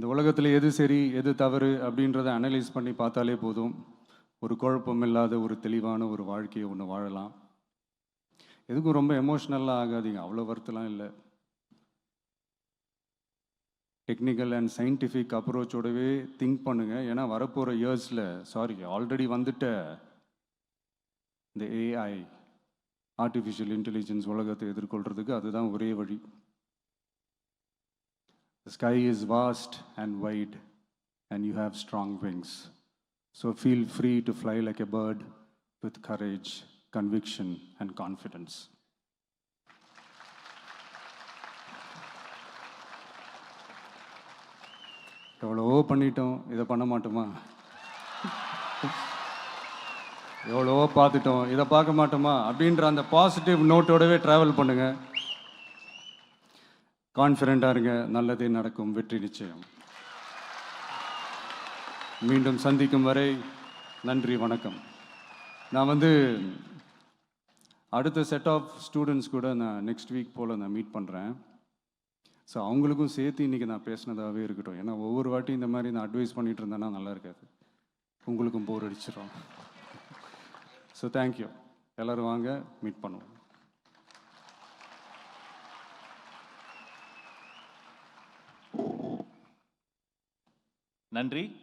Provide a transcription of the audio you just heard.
இந்த உலகத்தில் எது சரி எது தவறு அப்படின்றத அனலைஸ் பண்ணி பார்த்தாலே போதும். ஒரு குழப்பம் இல்லாத ஒரு தெளிவான ஒரு வாழ்க்கையை ஒன்று வாழலாம். எதுக்கும் ரொம்ப எமோஷ்னலாக ஆகாதீங்க. அவ்வளோ வருத்தலாம் இல்லை. டெக்னிக்கல் அண்ட் சயின்டிஃபிக் அப்ரோச்சோடவே திங்க் பண்ணுங்க. ஏன்னா வரப்போகிற இயர்ஸில் சாரி ஆல்ரெடி வந்துட்ட இந்த ஏஐ ஆர்டிஃபிஷியல் இன்டெலிஜென்ஸ் உலகத்தை எதிர்கொள்கிறதுக்கு அதுதான் ஒரே வழி. The sky is vast and wide, and you have strong wings. So feel free to fly like a bird with courage, conviction, and confidence. எவ்வளவோ பண்ணிட்டோம் இதை பண்ண மாட்டோமா எவ்வளவோ பார்த்துட்டோம் இதை பார்க்க மாட்டோமா அப்படின்ற அந்த பாசிட்டிவ் நோட்டோடவே ட்ராவல் பண்ணுங்கள் கான்ஃபிடென்ட்டாக இருங்க. நல்லதே நடக்கும். வெற்றி நிச்சயம். மீண்டும் சந்திக்கும் வரை நன்றி வணக்கம். நான் வந்து அடுத்த செட் ஆஃப் ஸ்டூடெண்ட்ஸ் கூட நான் நெக்ஸ்ட் வீக் போல் நான் மீட் பண்ணுறேன் ஸோ அவங்களுக்கும் சேர்த்து இன்றைக்கி நான் பேசினதாகவே இருக்கட்டும். ஏன்னா ஒவ்வொரு வாட்டி இந்த மாதிரி நான் அட்வைஸ் பண்ணிட்டு இருந்தேன்னா நல்லா இருக்காது. உங்களுக்கும் போர் அடிச்சிடும் ஸோ தேங்க்யூ எல்லோரும் வாங்க மீட் பண்ணுவோம். நன்றி.